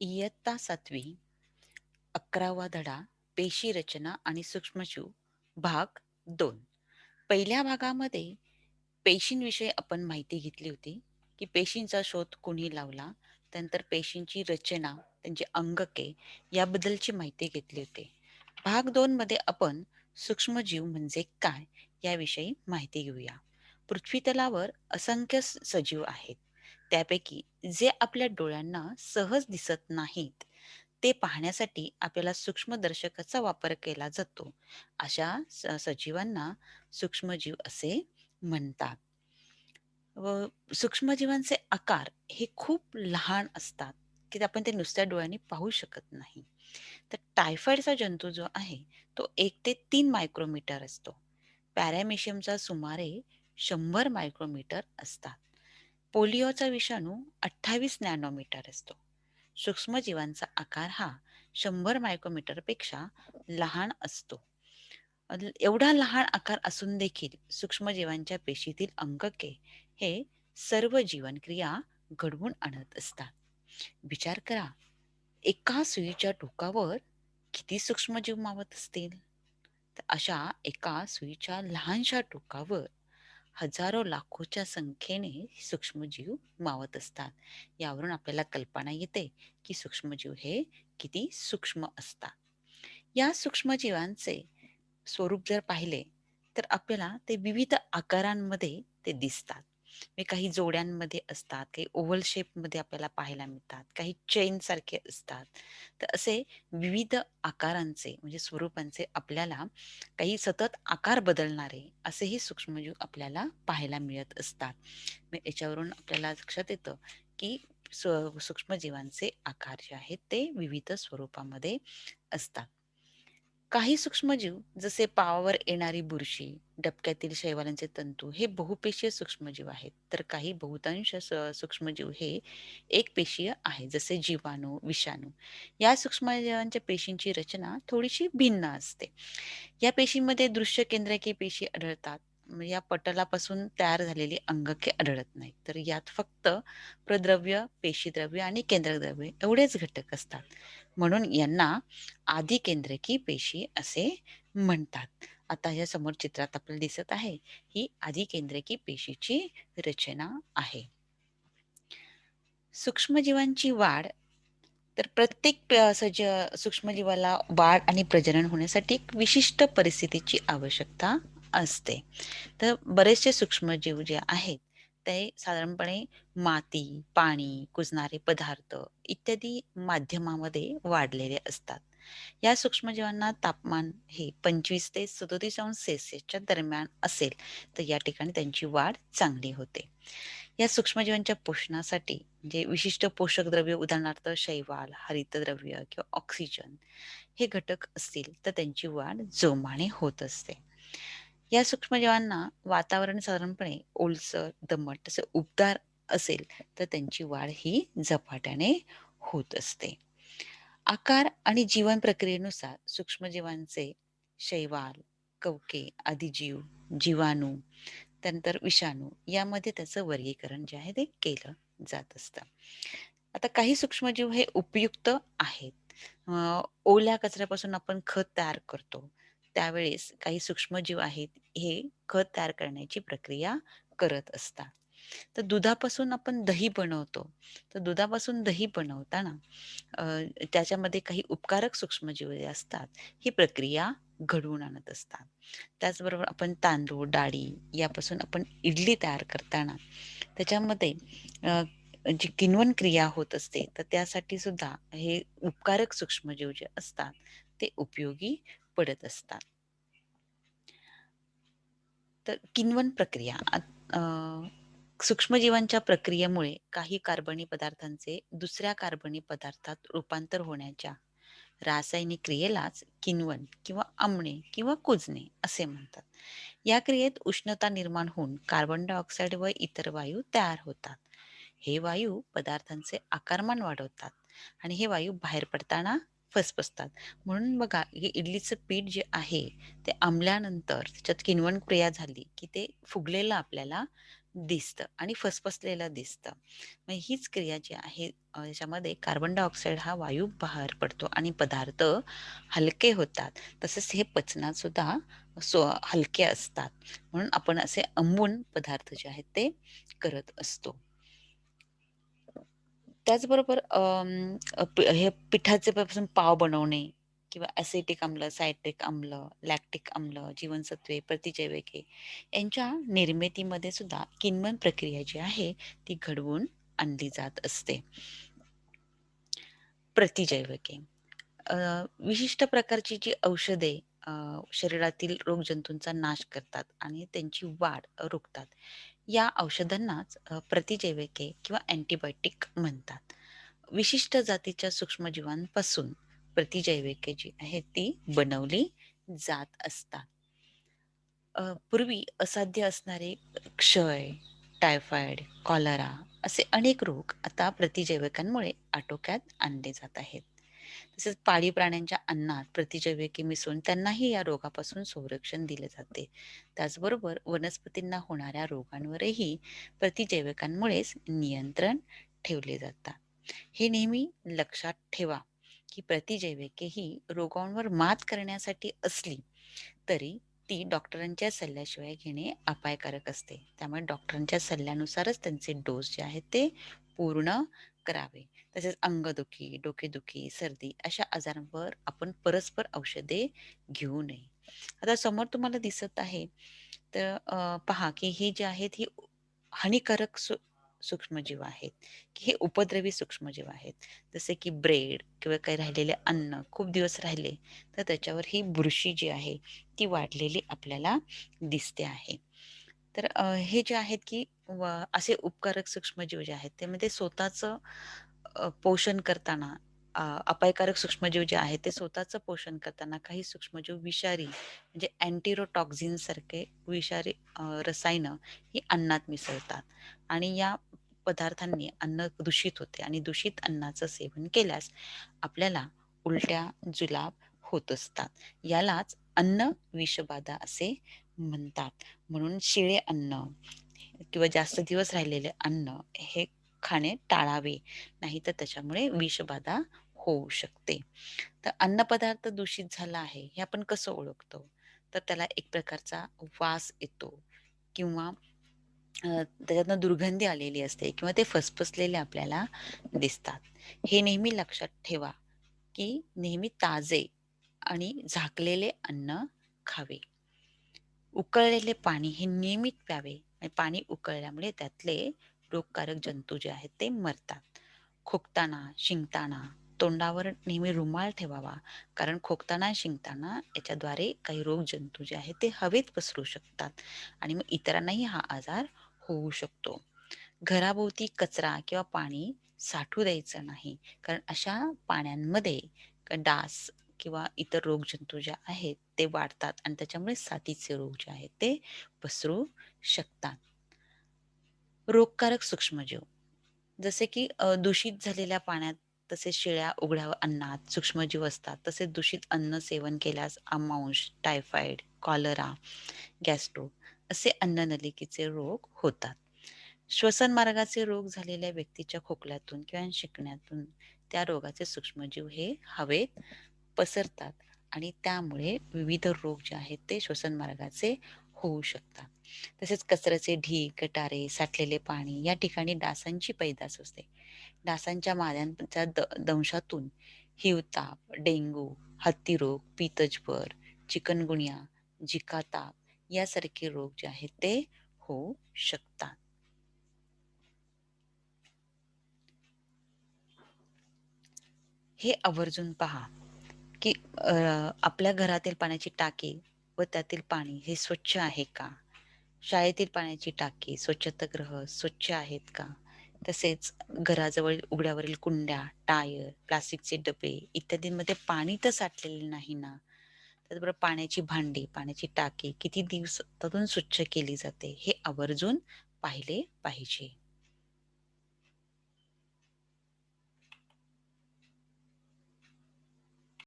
इयत्ता सातवी अकरावा धडा पेशी रचना आणि सूक्ष्मजीव भाग दोन. पहिल्या भागामध्ये पेशींविषयी आपण माहिती घेतली होती की पेशींचा शोध कोणी लावला त्यानंतर पेशींची रचना त्यांची अंगके याबद्दलची माहिती घेतली होती. भाग दोन मध्ये आपण सूक्ष्मजीव म्हणजे काय याविषयी माहिती घेऊया. पृथ्वीतलावर असंख्य सजीव आहेत. त्यापैकी जे आपल्या डोळ्यांना सहज दिसत नाहीत ते पाहण्यासाठी आपल्याला सूक्ष्मदर्शकाचा वापर केला जातो. अशा सजीवांना सूक्ष्मजीव असे म्हणतात. व सूक्ष्मजीवांचे आकार हे खूप लहान असतात की आपण ते नुसत्या डोळ्यांनी पाहू शकत नाही. तर टायफॉइडचा जंतू जो आहे तो एक ते तीन मायक्रोमीटर असतो. पॅरामेशियमचा सुमारे शंभर मायक्रोमीटर असतात. पोलिओचा विषाणू अठ्ठावीस नॅनोमीटर असतो. सूक्ष्मजीवांचा आकार हा शंभर मायक्रोमीटरपेक्षा लहान असतो. एवढा लहान आकार असून देखील सूक्ष्मजीवांच्या पेशीतील अंगके हे सर्व जीवनक्रिया घडवून आणत असतात. विचार करा एका सुईच्या टोकावर किती सूक्ष्मजीव मावत असतील? तर अशा एका सुईच्या लहानशा टोकावर हजारो लाखोच्या संख्येने सूक्ष्मजीव मावत असतात. यावरून आपल्याला कल्पना येते की सूक्ष्मजीव हे किती सूक्ष्म असतात. या सूक्ष्मजीवांचे स्वरूप जर पाहिले तर आपल्याला ते विविध आकारांमध्ये ते दिसतात. काही जोड्यांमध्ये असतात काही ओव्हल शेपमध्ये आपल्याला पाहायला मिळतात काही चेन सारखे असतात. तर असे विविध आकारांचे म्हणजे स्वरूपांचे आपल्याला काही सतत आकार बदलणारे असेही सूक्ष्मजीव आपल्याला पाहायला मिळत असतात. याच्यावरून आपल्याला लक्षात येतं की सूक्ष्मजीवांचे आकार जे आहेत ते विविध स्वरूपामध्ये असतात. काही सूक्ष्मजीव जसे पावावर येणारी बुरशी डबक्यातील शैवालांचे तंतू हे बहुपेशीय सूक्ष्मजीव आहेत. तर काही बहुतांश सूक्ष्मजीव हे एक पेशीय आहे जसे जीवाणू विषाणू. या सूक्ष्मजीवांच्या पेशींची रचना थोडीशी भिन्न असते. या पेशींमध्ये दृश्य केंद्रकीय पेशी आढळतात. या पटलापासून तयार झालेली अंगके आढळत नाही तर यात फक्त प्रद्रव्य पेशीद्रव्य आणि केंद्रद्रव्य एवढेच घटक असतात. म्हणून यांना आदिकेंद्रकी पेशी असे म्हणतात. आता या समोर चित्रात आपल्याला दिसत आहे ही आदिकेंद्रकी पेशीची रचना आहे. सूक्ष्मजीवांची वाढ तर प्रत्येक सज सूक्ष्मजीवाला वाढ आणि प्रजनन होण्यासाठी एक विशिष्ट परिस्थितीची आवश्यकता असते. तर बरेचसे सूक्ष्मजीव जे आहेत ते साधारणपणे माती पाणी कुजणारे पदार्थ इत्यादी माध्यमामध्ये वाढलेले असतात. या सूक्ष्मजीवांना तापमान हे पंचवीस ते सदोतीस अंश सेल्सिअसच्या दरम्यान असेल तर या ठिकाणी त्यांची वाढ चांगली होते. या सूक्ष्मजीवांच्या पोषणासाठी म्हणजे विशिष्ट पोषक द्रव्य उदाहरणार्थ शैवाल हरितद्रव्य किंवा ऑक्सिजन हे घटक असतील तर त्यांची वाढ जोमाने होत असते. या सूक्ष्मजीवांना वातावरण साधारणपणे ओलसर दमट तसे उबदार असेल तर त्यांची वाढ ही झपाट्याने होत असते. आकार आणि जीवन प्रक्रियेनुसार सूक्ष्मजीवांचे शैवाल कवके आदिजीव जीवाणू त्यानंतर विषाणू यामध्ये त्याचं वर्गीकरण जे आहे ते केलं जात असतं. आता काही सूक्ष्मजीव हे उपयुक्त आहेत. ओल्या कचऱ्यापासून आपण खत तयार करतो. त्यावेळेस काही सूक्ष्मजीव आहेत हे खत तयार करण्याची प्रक्रिया करत असतात. तर दुधापासून आपण दही बनवतो. तर दुधापासून दही बनवताना त्याच्यामध्ये काही उपकारक सूक्ष्मजीव जे असतात ही प्रक्रिया घडवून आणत असतात. त्याचबरोबर आपण तांदूळ डाळी यापासून आपण इडली तयार करताना त्याच्यामध्ये जी किनवन क्रिया होत असते तर त्यासाठी सुद्धा हे उपकारक सूक्ष्मजीव जे असतात ते उपयोगी पडत असतात. तर किनवन प्रक्रिया सूक्ष्मजीवांच्या प्रक्रियेमुळे काही कार्बनी पदार्थांचे दुसऱ्या कार्बनी पदार्थात रूपांतर होण्याच्या रासायनिक क्रियेलाच किनवन किंवा आमणे किंवा कुजणे असे म्हणतात. या क्रियेत उष्णता निर्माण होऊन कार्बन डायऑक्साईड व इतर वायू तयार होतात. हे वायू पदार्थांचे आकारमान वाढवतात आणि हे वायू बाहेर पडताना फसफसतात म्हणून बघा हे इडलीचं पीठ जे आहे ते आंबल्यानंतर त्याच्यात किनवण क्रिया झाली की ते फुगलेलं आपल्याला दिसतं आणि फसफसलेलं दिसतं. मग हीच क्रिया जी आहे याच्यामध्ये कार्बन डायऑक्साईड हा वायू बाहेर पडतो आणि पदार्थ हलके होतात. तसेच हे पचनात सुद्धा सो हलके असतात. म्हणून आपण असे अंबून पदार्थ जे आहेत ते करत असतो. त्याचबरोबर अं, हे पिठाचे पासून पाव बनवणे किंवा ॲसिटिक आम्ल, सायट्रिक आम्ल, लॅक्टिक आम्ल, जीवनसत्वे, प्रतिजैविके यांच्या निर्मितीमध्ये सुद्धा किण्वन प्रक्रिया जी आहे ती घडवून आणली जात असते. प्रतिजैविके विशिष्ट प्रकारची जी औषधे शरीरातील रोगजंतूंचा नाश करतात आणि त्यांची वाढ रोखतात. या औषधांनाच प्रतिजैविके किंवा अँटीबायोटिक म्हणतात. विशिष्ट जातीच्या सूक्ष्मजीवांपासून प्रतिजैविके जी आहेत ती बनवली जात असतात. पूर्वी असाध्य असणारे क्षय, टायफॉइड, कॉलरा असे अनेक रोग आता प्रतिजैविकांमुळे आटोक्यात आणले जात आहेत. तसेच पाळीव प्राण्यांच्या अन्नात प्रतिजैविके मिसळून त्यांनाही या रोगापासून संरक्षण दिले जाते. त्याचबरोबर वनस्पतींना होणाऱ्या रोगांवरही प्रतिजैविकांमुळेच नियंत्रण ठेवले जातात. हे नेहमी लक्षात ठेवा, की प्रतिजैविके ही रोगांवर मात करण्यासाठी असली तरी ती डॉक्टरांच्या सल्ल्याशिवाय घेणे अपायकारक असते. त्यामुळे डॉक्टरांच्या सल्ल्यानुसारच त्यांचे डोस जे आहेत ते पूर्ण करावे. तसेच अंगदुखी, डोकेदुखी, सर्दी अशा आजारांवर आपण परस्पर औषधे घेऊ नये. आता समोर तुम्हाला दिसत आहे तर पहा की हे जे आहेत ही हानिकारक सू सूक्ष्मजीव आहेत, की हे उपद्रवी सूक्ष्मजीव आहेत. जसे की ब्रेड किंवा काही राहिलेले अन्न खूप दिवस राहिले, तर त्याच्यावर ही बुरशी जी आहे ती वाढलेली आपल्याला दिसते आहे. तर हे जे आहेत की व असे उपकारक सूक्ष्मजीव जे आहेत ते म्हणजे स्वतःचं पोषण करताना अपायकारक सूक्ष्मजीव जे आहेत ते स्वतःचं पोषण करताना काही सूक्ष्मजीव विषारी म्हणजे अँटीरोटॉक्झिन सारखे विषारी रसायनं ही अन्नात मिसळतात आणि या पदार्थांनी अन्न दूषित होते आणि दूषित अन्नाचं सेवन केल्यास आपल्याला उलट्या, जुलाब होत असतात. यालाच अन्न विषबाधा असे म्हणतात. म्हणून शिळे अन्न किंवा जास्त दिवस राहिलेले अन्न हे खाणे टाळावे. नाही तर त्याच्यामुळे विषबाधा होऊ शकते. तर अन्नपदार्थ दूषित झाला आहे, हे आपण कसं ओळखतो? तर त्याला एक प्रकारचा वास येतो किंवा त्याच्यातनं दुर्गंधी आलेली असते किंवा ते फसफसलेले आपल्याला दिसतात. हे नेहमी लक्षात ठेवा, की नेहमी ताजे आणि झाकलेले अन्न खावे. उकळलेले पाणी हे नियमित प्यावे आणि पाणी उकळल्यामुळे त्यातले रोगकारक जंतू जे आहेत ते मरतात. खोकताना, शिंकताना तोंडावर नेहमी रुमाल ठेवावा. कारण खोकताना, शिंकताना याच्याद्वारे काही रोगजंतू जे आहेत ते हवेत पसरू शकतात आणि मग इतरांनाही हा आजार होऊ शकतो. घराभोवती कचरा किंवा पाणी साठू द्यायचं नाही. कारण अशा पाण्यांमध्ये डास किंवा इतर रोगजंतू ज्या आहेत ते वाढतात आणि त्याच्यामुळे साथीचे रोग जे आहेत ते पसरू शकतात. रोगकारक सूक्ष्मजीव जसे की दूषित झालेल्या पाण्यात तसेच शिळ्या उघड्या अन्नात सूक्ष्मजीव असतात. तसेच दूषित अन्न सेवन केल्यास अमांश टायफॉइड, कॉलरा, गॅस्ट्रो असे अन्ननलिकेचे रोग होतात. श्वसन मार्गाचे रोग झालेल्या व्यक्तीच्या खोकल्यातून किंवा शिकण्यातून त्या रोगाचे सूक्ष्मजीव हे हवेत पसरतात आणि त्यामुळे विविध रोग जे आहेत ते श्वसन मार्गाचे होऊ शकतात. तसेच कचऱ्याचे ढी गटारे, साठलेले पाणी या ठिकाणी डासांची पैदास असते. डासांच्या माद्यांच्या द दंशातून हिवताप, डेंग्यू, हत्तीरोग, पितजभर चिकनगुनिया, जिका ताप यासारखे रोग जे आहेत ते होऊ शकतात. हे आवर्जून पहा, की आपल्या घरातील पाण्याची टाकी व त्यातील पाणी हे स्वच्छ आहे का? शाळेतील पाण्याची टाकी, स्वच्छतागृह स्वच्छ आहेत का? तसेच घराजवळ उघड्यावरील कुंड्या, टायर, प्लास्टिकचे डबे इत्यादींमध्ये पाणी तर साठलेले नाही ना? त्याचबरोबर पाण्याची भांडी, पाण्याची टाकी किती दिवसातून स्वच्छ केली जाते हे आवर्जून पाहिले पाहिजे.